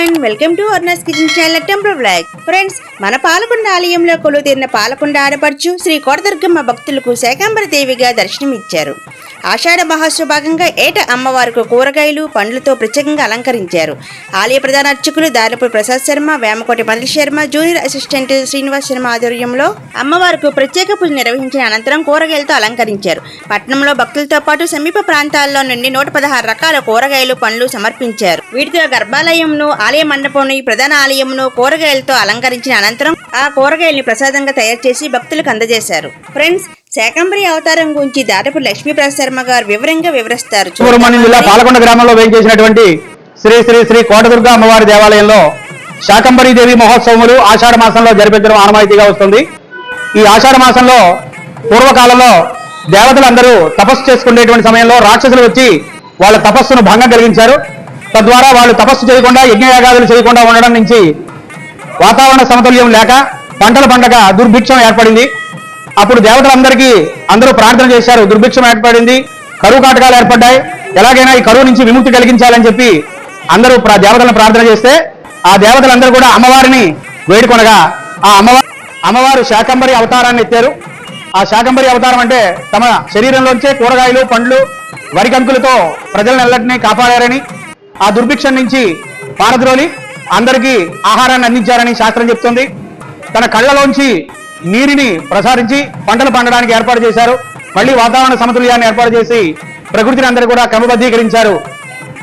And welcome to Arna's kitchen channel temple blog friends మన పాలకొండ ఆలయంలో కొలుతీరిన పాలకొండ ఆడపడుచు శ్రీ కోటదుర్గమ్మ భక్తులకు శాకాంబర దేవిగా దర్శనమిచ్చారు. ఆషాఢ మహోత్సవ భాగంగా ఏట అమ్మవారికి కూరగాయలు పండ్లతో ప్రత్యేకంగా అలంకరించారు. ఆలయ ప్రధాన అర్చకులు దారిపూడి ప్రసాద్ శర్మ వేమకోటి మల్లి శర్మ జూనియర్ అసిస్టెంట్ శ్రీనివాస్ శర్మ ఆధ్వర్యంలో అమ్మవారికి ప్రత్యేక పూజ నిర్వహించిన అనంతరం కూరగాయలతో అలంకరించారు. పట్టణంలో భక్తులతో పాటు సమీప ప్రాంతాల్లో నుండి నూట పదహారు రకాల కూరగాయలు పండ్లు సమర్పించారు. వీటితో గర్భాలయంను ఆలయ మండపంను ప్రధాన ఆలయంను కూరగాయలతో అలంకరించిన అనంతరం ఆ కూరగాయల్ని ప్రసాదంగా తయారు చేసి భక్తులకు అందజేశారు. ఫ్రెండ్స్ శాకంబరి అవతారం గురించి దాటపు లక్ష్మీప్రసాద్ శర్మ గారు వివరంగా వివరిస్తారు. సుబ్రహ్మణ్యం జిల్లా పాలకొండ గ్రామంలో వేయించేసినటువంటి శ్రీ శ్రీ శ్రీ కోటదుర్గ అమ్మవారి దేవాలయంలో శాకంబరీ దేవి మహోత్సవములు ఆషాఢ మాసంలో జరిపించడం ఆనవాయితీగా వస్తుంది. ఈ ఆషాఢ మాసంలో పూర్వకాలంలో దేవతలందరూ తపస్సు చేసుకునేటువంటి సమయంలో రాక్షసులు వచ్చి వాళ్ళ తపస్సును భంగం కలిగించారు. తద్వారా వాళ్ళు తపస్సు చేయకుండా యజ్ఞయాగాదులు చేయకుండా ఉండడం నుంచి వాతావరణ సమతుల్యం లేక పంటల పండగ దుర్భిక్షం ఏర్పడింది. అప్పుడు దేవతలందరికీ అందరూ ప్రార్థన చేశారు. దుర్భిక్షం ఏర్పడింది. కరువు కాటకాలు ఏర్పడ్డాయి. ఎలాగైనా ఈ కరువు నుంచి విముక్తి కలిగించాలని చెప్పి అందరూ దేవతలను ప్రార్థన చేస్తే ఆ దేవతలందరూ కూడా అమ్మవారిని వేడుకొనగా ఆ అమ్మవారు అమ్మవారు శాకంబరి అవతారాన్ని ఎత్తారు. ఆ శాకంబరి అవతారం అంటే తమ శరీరంలోంచే కూరగాయలు పండ్లు వరి కంకులతో ప్రజలనెల్లటినీ కాపాడారని ఆ దుర్భిక్షం నుంచి పారద్రోలి అందరికీ ఆహారాన్ని అందించారని శాస్త్రం చెప్తుంది. తన కళ్ళలోంచి నీటిని ప్రసారించి పంటలు పండడానికి ఏర్పాటు చేశారు. మళ్ళీ వాతావరణ సమతుల్యాన్ని ఏర్పాటు చేసి ప్రకృతిని అందరూ కూడా క్రమబద్ధీకరించారు.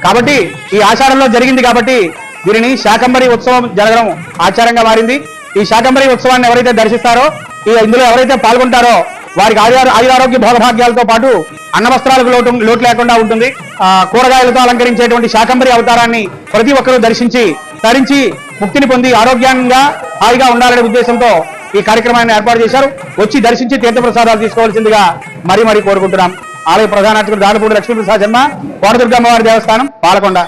కాబట్టి ఈ ఆచారంలో జరిగింది కాబట్టి దీనిని శాకంబరి ఉత్సవం జరగడం ఆచారంగా మారింది. ఈ శాకంబరి ఉత్సవాన్ని ఎవరైతే దర్శిస్తారో ఈ ఇందులో ఎవరైతే పాల్గొంటారో వారికి ఆయుర ఆయురారోగ్య భోగభాగ్యాలతో పాటు అన్న వస్త్రాలకు లోటు లోటు లేకుండా ఉంటుంది. కూరగాయలతో అలంకరించేటువంటి శాకంబరి అవతారాన్ని ప్రతి ఒక్కరూ దర్శించి తరించి ముక్తిని పొంది ఆరోగ్యంగా హాయిగా ఉండాలనే ఉద్దేశంతో ఈ కార్యక్రమాన్ని ఏర్పాటు చేశారు. వచ్చి దర్శించి తీర్థప్రసాదాలు తీసుకోవాల్సిందిగా మరీ మరీ కోరుకుంటున్నాం. ఆలయ ప్రధాన అర్చకుడు దానపూడి లక్ష్మీప్రసాద్ శర్మ కోటదుర్గమ్మవారి దేవస్థానం పాలకొండ.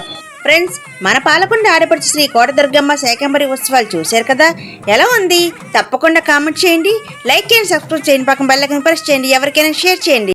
ఫ్రెండ్స్ మన పాలకొండ ఆడపడుచు శ్రీ కోటదుర్గమ్మ శాకంబరి ఉత్సవాలు చూశారు కదా? ఎలా ఉంది? తప్పకుండా కామెంట్ చేయండి. లైక్ చేయండి సబ్స్క్రైబ్ చేయండి. పక్కన బెల్లకని ప్రెస్ చేయండి. ఎవరికైనా షేర్ చేయండి.